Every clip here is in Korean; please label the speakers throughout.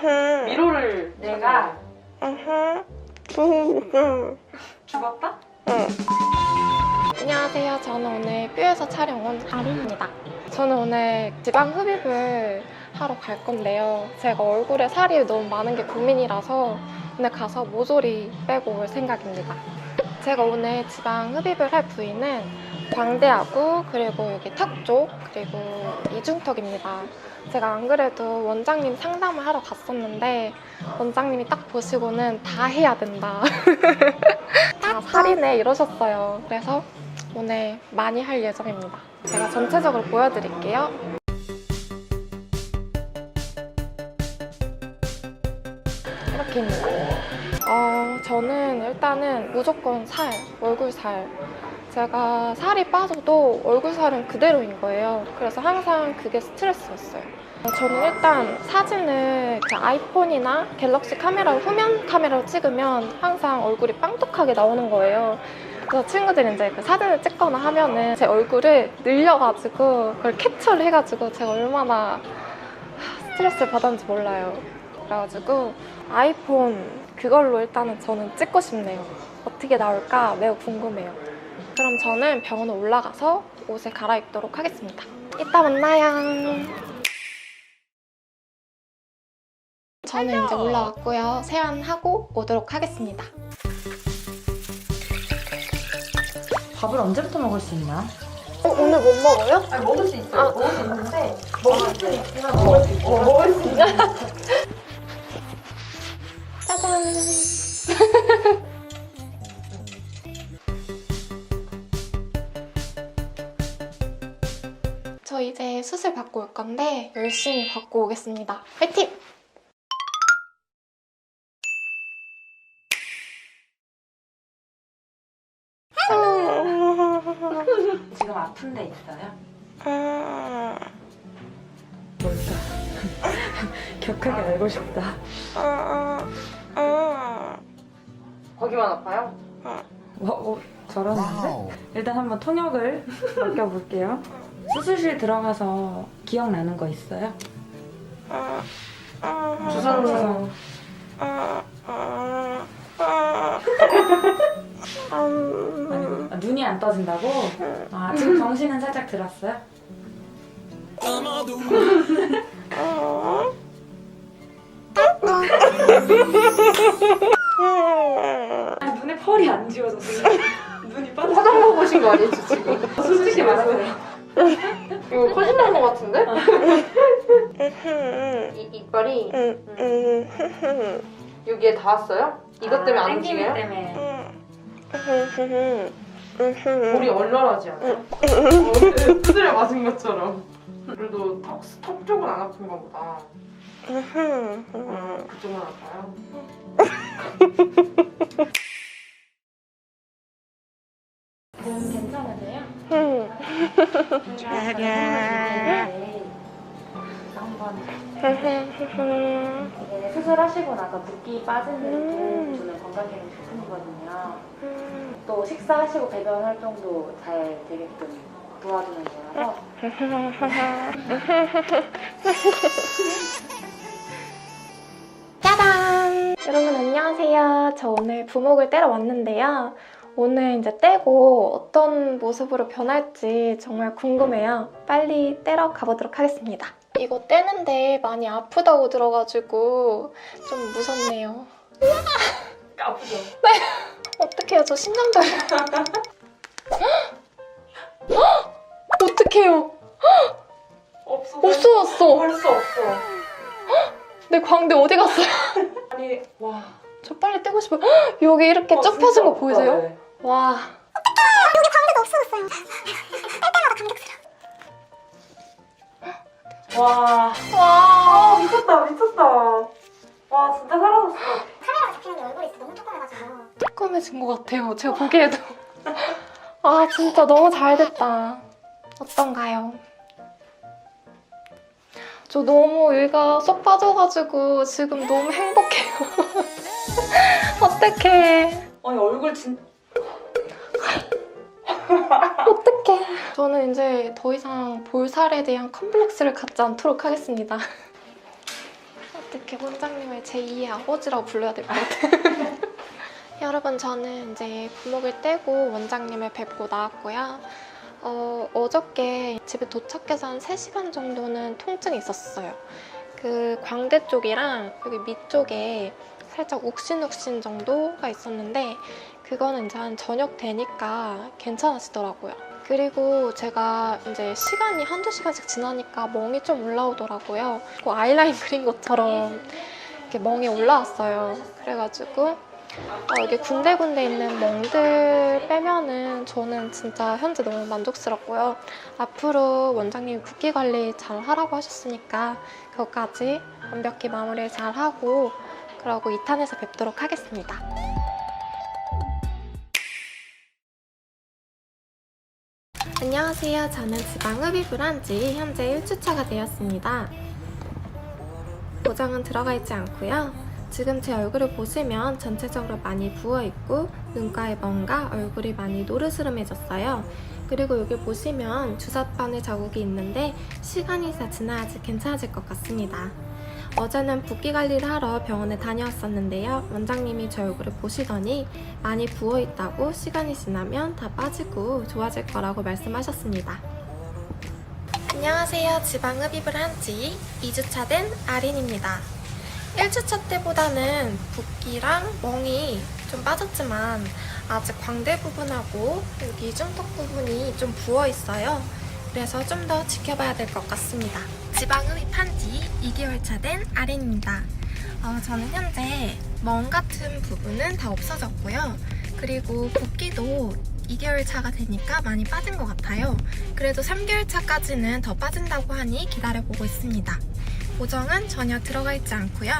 Speaker 1: 미로를
Speaker 2: 내가
Speaker 1: 죽었다?
Speaker 3: 안녕하세요. 저는 오늘 뷰에서 촬영 온 아리입니다. 저는 오늘 지방 흡입을 하러 갈 건데요. 제가 얼굴에 살이 너무 많은 게 고민이라서 오늘 가서 모조리 빼고 올 생각입니다. 제가 오늘 지방 흡입을 할 부위는 광대하고 그리고 여기 턱 쪽 그리고 이중턱입니다. 제가 안 그래도 원장님 상담을 하러 갔었는데 원장님이 딱 보시고는 다 해야 된다. 다 살이네 이러셨어요. 그래서 오늘 많이 할 예정입니다. 제가 전체적으로 보여드릴게요. 저는 일단은 무조건 살, 얼굴 살. 제가 살이 빠져도 얼굴 살은 그대로인 거예요. 그래서 항상 그게 스트레스였어요. 어, 저는 일단 사진을 그 아이폰이나 갤럭시 카메라 후면 카메라로 찍으면 항상 얼굴이 빵떡하게 나오는 거예요. 그래서 친구들이 이제 그 사진을 찍거나 하면은 제 얼굴을 늘려가지고 그걸 캡처를 해가지고 제가 얼마나 스트레스를 받았는지 몰라요. 그래가지고 아이폰 그걸로 일단은 저는 찍고 싶네요. 어떻게 나올까 매우 궁금해요. 그럼 저는 병원에 올라가서 옷을 갈아입도록 하겠습니다. 이따 만나요. 저는 이제 올라왔고요. 세안하고 오도록 하겠습니다.
Speaker 2: 밥을 언제부터 먹을 수 있나?
Speaker 3: 어, 오늘 못 먹어요?
Speaker 1: 아니 먹을 수 있어요.
Speaker 3: 아.
Speaker 1: 먹을 수 있는데 먹을 수 있지만 먹을 수 있어. 먹을
Speaker 3: 저 이제 수술 받고 올 건데 열심히 받고 오겠습니다. 화이팅!
Speaker 2: 지금 아픈 데 있어요? 뭘까? 격하게 알고 싶다.
Speaker 1: 거기만 아파요?
Speaker 2: 어, 어, 저러는데? 일단 한번 통역을 맡겨볼게요. 수술실 들어가서 기억나는 거 있어요?
Speaker 1: 주사로
Speaker 2: 주사. 아니, 아, 눈이 안 떠진다고? 아, 지금 정신은 살짝 들었어요? 아니, 눈에 펄이 안 지워졌어요. 눈이 빠져.
Speaker 1: 화장 보고 오신 거 아니지 지금?
Speaker 2: 솔직히 말하세요.
Speaker 1: 이거 거짓말 한 거 같은데? 이 이빨이 여기에 닿았어요? 이것 때문에 안
Speaker 2: 땡기미
Speaker 1: 움직여요?
Speaker 2: 때문에.
Speaker 1: 볼이 얼얼하지 않아요? 두드려 맞은 것처럼. 그래도 턱, 턱 쪽은 안 아픈가 보다. 음, 그쪽은 아파요?
Speaker 2: 몸 괜찮으세요? 한번 이게 수술하시고 나서 붓기 빠지는 데 주는 건강기능 제품이거든요. 또 식사하시고 배변 활동도 잘 되게끔 도와주는 거라서
Speaker 3: 여러분 안녕하세요. 저 오늘 부목을 떼러 왔는데요. 오늘 이제 떼고 어떤 모습으로 변할지 정말 궁금해요. 빨리 떼러 가보도록 하겠습니다. 이거 떼는데 많이 아프다고 들어가지고 좀 무섭네요.
Speaker 1: 아프죠?
Speaker 3: 어떡해요? 저 심장 떨려. 어떡해요?
Speaker 1: 없어.
Speaker 3: 없어졌어.
Speaker 1: 벌써 없어.
Speaker 3: 내 광대 어디 갔어요?
Speaker 1: 아니, 와.
Speaker 3: 저 빨리 떼고 싶어요. 여기 이렇게
Speaker 1: 어,
Speaker 3: 쭉
Speaker 1: 진짜
Speaker 3: 펴진 거
Speaker 1: 없다,
Speaker 3: 보이세요?
Speaker 1: 네.
Speaker 3: 와.
Speaker 1: 와.
Speaker 3: 와.
Speaker 1: 아, 미쳤다, 미쳤다. 와, 진짜 사라졌어.
Speaker 4: 카메라 잡히는 얼굴이 진짜 너무 조그매가지고
Speaker 3: 조그매진 것 같아요. 제가 보기에도. 아, 진짜 너무 잘 됐다. 어떤가요? 저 너무 여기가 쏙 빠져가지고 지금 너무 행복해요. 어떡해.
Speaker 1: 아니, 얼굴 진
Speaker 3: 어떡해. 저는 이제 더 이상 볼살에 대한 컴플렉스를 갖지 않도록 하겠습니다. 어떻게 원장님을 제2의 아버지라고 불러야 될 것 같아요. 여러분 저는 이제 부목을 떼고 원장님을 뵙고 나왔고요. 어, 어저께 집에 도착해서 한 3시간 정도는 통증이 있었어요. 그 광대 쪽이랑 여기 밑 쪽에 살짝 욱신욱신 정도가 있었는데 그거는 이제 한 저녁 되니까 괜찮아지더라고요. 그리고 제가 이제 시간이 한두 시간씩 지나니까 멍이 좀 올라오더라고요. 그 아이라인 그린 것처럼 이렇게 멍이 올라왔어요. 그래가지고 어, 여기 군데군데 있는 멍들 빼면은 저는 진짜 현재 너무 만족스럽고요. 앞으로 원장님 붓기 관리 잘 하라고 하셨으니까 그것까지 완벽히 마무리를 잘 하고 그러고 2탄에서 뵙도록 하겠습니다. 안녕하세요. 저는 지방흡입을 한지 현재 1주차가 되었습니다. 보정은 들어가 있지 않고요. 지금 제 얼굴을 보시면 전체적으로 많이 부어있고 눈가에 멍과 얼굴이 많이 노르스름해졌어요. 그리고 여기 보시면 주삿바늘 자국이 있는데 시간이 다 지나야지 괜찮아질 것 같습니다. 어제는 붓기 관리를 하러 병원에 다녀왔었는데요. 원장님이 제 얼굴을 보시더니 많이 부어있다고 시간이 지나면 다 빠지고 좋아질 거라고 말씀하셨습니다. 안녕하세요. 지방흡입을 한 지 2주차 된 아린입니다. 1주차 때보다는 붓기랑 멍이 좀 빠졌지만 아직 광대 부분하고 여기 이중턱 부분이 좀 부어 있어요. 그래서 좀 더 지켜봐야 될 것 같습니다. 지방흡입한 지 2개월 차 된 아린입니다. 어, 저는 현재 멍 같은 부분은 다 없어졌고요. 그리고 붓기도 2개월 차가 되니까 많이 빠진 것 같아요. 그래도 3개월 차까지는 더 빠진다고 하니 기다려보고 있습니다. 보정은 전혀 들어가 있지 않고요.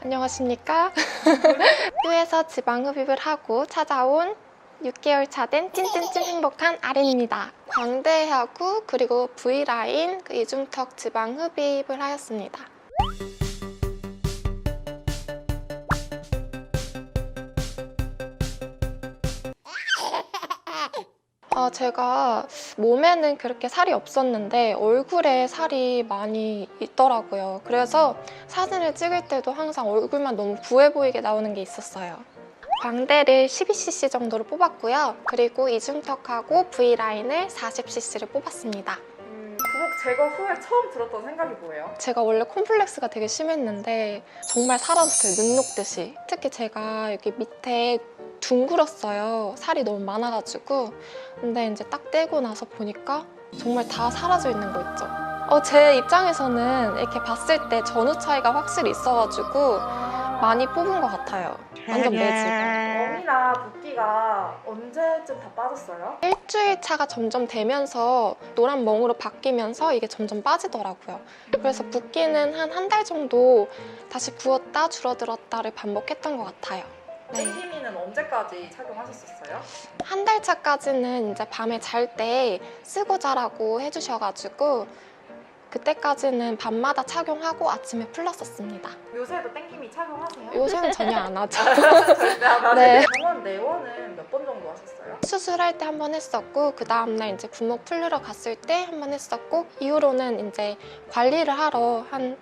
Speaker 3: 안녕하십니까? 뼈에서 지방 흡입을 하고 찾아온 6개월 차 된 찐찐찐 행복한 아린입니다. 광대하고 그리고 V라인 그 이중턱 지방 흡입을 하였습니다. 아, 제가 몸에는 그렇게 살이 없었는데 얼굴에 살이 많이 있더라고요. 그래서 사진을 찍을 때도 항상 얼굴만 너무 부해 보이게 나오는 게 있었어요. 광대를 12cc 정도로 뽑았고요. 그리고 이중턱하고 V라인을 40cc를 뽑았습니다.
Speaker 1: 부목 제거 후에 처음 들었던 생각이 뭐예요?
Speaker 3: 제가 원래 콤플렉스가 되게 심했는데 정말 사라졌어요. 능 녹듯이. 특히 제가 여기 밑에 둥글었어요. 살이 너무 많아가지고. 근데 이제 딱 떼고 나서 보니까 정말 다 사라져 있는 거 있죠. 어, 제 입장에서는 이렇게 봤을 때 전후 차이가 확실히 있어가지고 많이 뽑은 것 같아요. 완전 매직.
Speaker 1: 멍이나 붓기가 언제쯤 다 빠졌어요?
Speaker 3: 일주일 차가 점점 되면서 노란 멍으로 바뀌면서 이게 점점 빠지더라고요. 그래서 붓기는 한 한 달 정도 다시 부었다 줄어들었다를 반복했던 것 같아요. 네.
Speaker 1: 땡기미는 언제까지 착용하셨었어요?
Speaker 3: 한 달 차까지는 이제 밤에 잘 때 쓰고 자라고 해주셔가지고 그때까지는 밤마다 착용하고 아침에 풀렀었습니다.
Speaker 1: 요새도 땡기미 착용하세요?
Speaker 3: 요새는 전혀 안 하죠.
Speaker 1: 네.
Speaker 3: 네.
Speaker 1: 병원 내원은 몇 번 정도 하셨어요?
Speaker 3: 수술할 때 한 번 했었고 그 다음날 이제 부목 풀르러 갔을 때 한 번 했었고 이후로는 이제 관리를 하러 한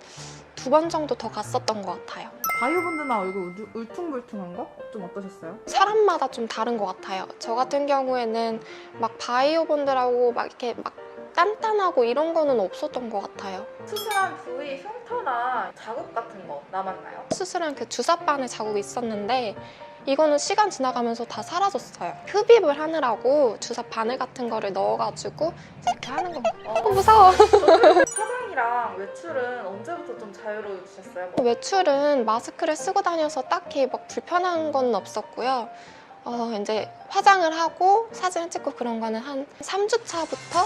Speaker 3: 두 번 정도 더 갔었던 것 같아요.
Speaker 1: 바이오분드나 얼굴 울- 울퉁불퉁한 거? 좀 어떠셨어요?
Speaker 3: 사람마다 좀 다른 것 같아요. 저 같은 경우에는 막 바이오본드라고 막 이렇게 막 단단하고 이런 거는 없었던 것 같아요.
Speaker 1: 수술한 부위 흉터나 자국 같은 거 남았나요?
Speaker 3: 수술한 그 주사바늘 자국이 있었는데 이거는 시간 지나가면서 다 사라졌어요. 흡입을 하느라고 주사 바늘 같은 거를 넣어가지고 이렇게 하는 거. 어, 무서워.
Speaker 1: 화장이랑 외출은 언제부터 좀 자유로워지셨어요?
Speaker 3: 외출은 마스크를 쓰고 다녀서 딱히 막 불편한 건 없었고요. 어, 이제 화장을 하고 사진을 찍고 그런 거는 한 3주 차부터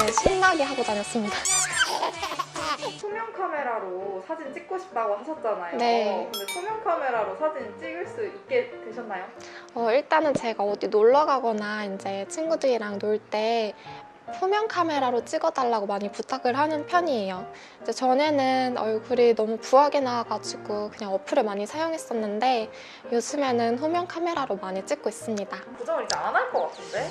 Speaker 3: 네, 신나게 하고 다녔습니다.
Speaker 1: 투명 카메라로 사진 찍고 싶다고 하셨잖아요.
Speaker 3: 네.
Speaker 1: 근데 투명 카메라로 사진 찍을 수 있게 되셨나요?
Speaker 3: 어, 일단은 제가 어디 놀러 가거나 이제 친구들이랑 놀 때 후면 카메라로 찍어달라고 많이 부탁을 하는 편이에요. 이제 전에는 얼굴이 너무 부하게 나와가지고 그냥 어플을 많이 사용했었는데 요즘에는 후면 카메라로 많이 찍고 있습니다.
Speaker 5: 보정을 이제 안 할 것 같은데?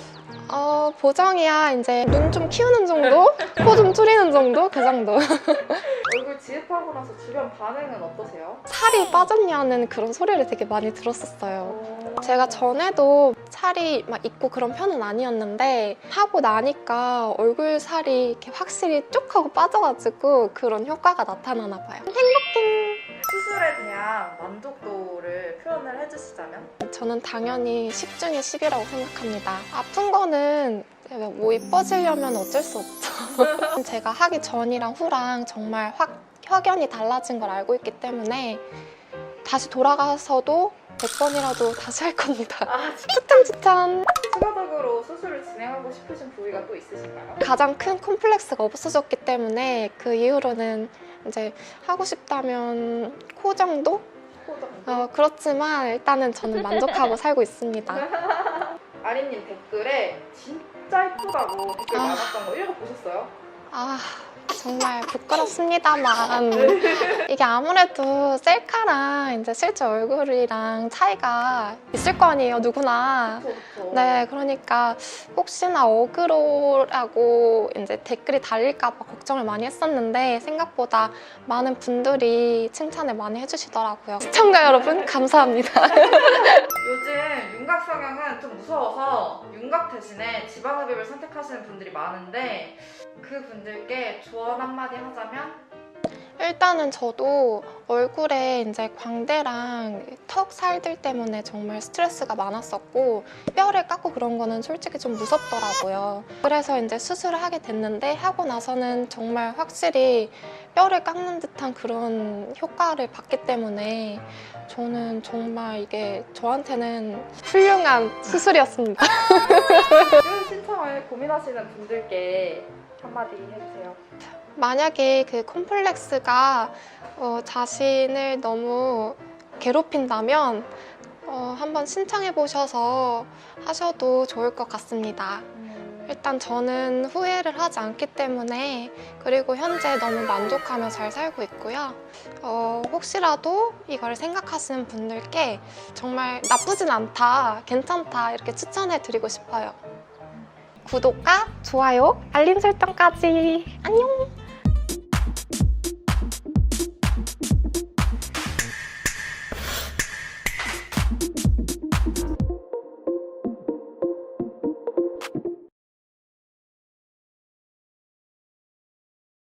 Speaker 3: 어, 보정이야 이제 눈 좀 키우는 정도? 코 좀 줄이는 정도? 그 정도.
Speaker 5: 얼굴 지읍하고 나서 주변 반응은 어떠세요?
Speaker 3: 살이 빠졌냐는 그런 소리를 되게 많이 들었었어요. 제가 전에도 살이 막 있고 그런 편은 아니었는데 하고 나니까 얼굴 살이 이렇게 확실히 쭉 하고 빠져가지고 그런 효과가 나타나나 봐요.
Speaker 5: 수술에 대한 만족도를 표현을 해주시자면?
Speaker 3: 저는 당연히 10 중에 10이라고 생각합니다. 아픈 거는 뭐 이뻐지려면 어쩔 수 없죠. 제가 하기 전이랑 후랑 정말 확 확연히 달라진 걸 알고 있기 때문에 다시 돌아가서도 100번이라도 다시 할 겁니다.
Speaker 5: 아,
Speaker 3: 추천 추천!
Speaker 5: 추가적으로 수술을 진행하고 싶으신 부위가 또 있으신가요?
Speaker 3: 가장 큰 콤플렉스가 없어졌기 때문에 그 이후로는 이제 하고 싶다면 코 정도?
Speaker 5: 코 정도?
Speaker 3: 어, 그렇지만 일단은 저는 만족하고 살고 있습니다.
Speaker 5: 아린님 댓글에 진짜 예쁘다고 댓글
Speaker 3: 아.
Speaker 5: 많았던 거 읽어보셨어요?
Speaker 3: 아 정말 부끄럽습니다만. 이게 아무래도 셀카랑 이제 실제 얼굴이랑 차이가 있을 거 아니에요 누구나. 네 그러니까 혹시나 어그로라고 이제 댓글이 달릴까 봐 걱정을 많이 했었는데 생각보다 많은 분들이 칭찬을 많이 해주시더라고요. 시청자 여러분 감사합니다.
Speaker 5: 요즘 윤곽 성형은 좀 무서워서 윤곽 대신에 지방 흡입을 선택하시는 분들이 많은데 그 분들께 조언 한마디 하자면
Speaker 3: 일단은 저도 얼굴에 이제 광대랑 턱 살들 때문에 정말 스트레스가 많았었고 뼈를 깎고 그런 거는 솔직히 좀 무섭더라고요. 그래서 이제 수술을 하게 됐는데 하고 나서는 정말 확실히 뼈를 깎는 듯한 그런 효과를 받기 때문에 저는 정말 이게 저한테는 훌륭한 수술이었습니다.
Speaker 5: 그 신청을 고민하시는 분들께 한마디 해주세요.
Speaker 3: 만약에 그 콤플렉스가 어, 자신을 너무 괴롭힌다면 어, 한번 신청해 보셔서 하셔도 좋을 것 같습니다. 일단 저는 후회를 하지 않기 때문에 그리고 현재 너무 만족하며 잘 살고 있고요. 어, 혹시라도 이걸 생각하시는 분들께 정말 나쁘진 않다, 괜찮다 이렇게 추천해 드리고 싶어요. 구독과 좋아요, 알림 설정까지 안녕!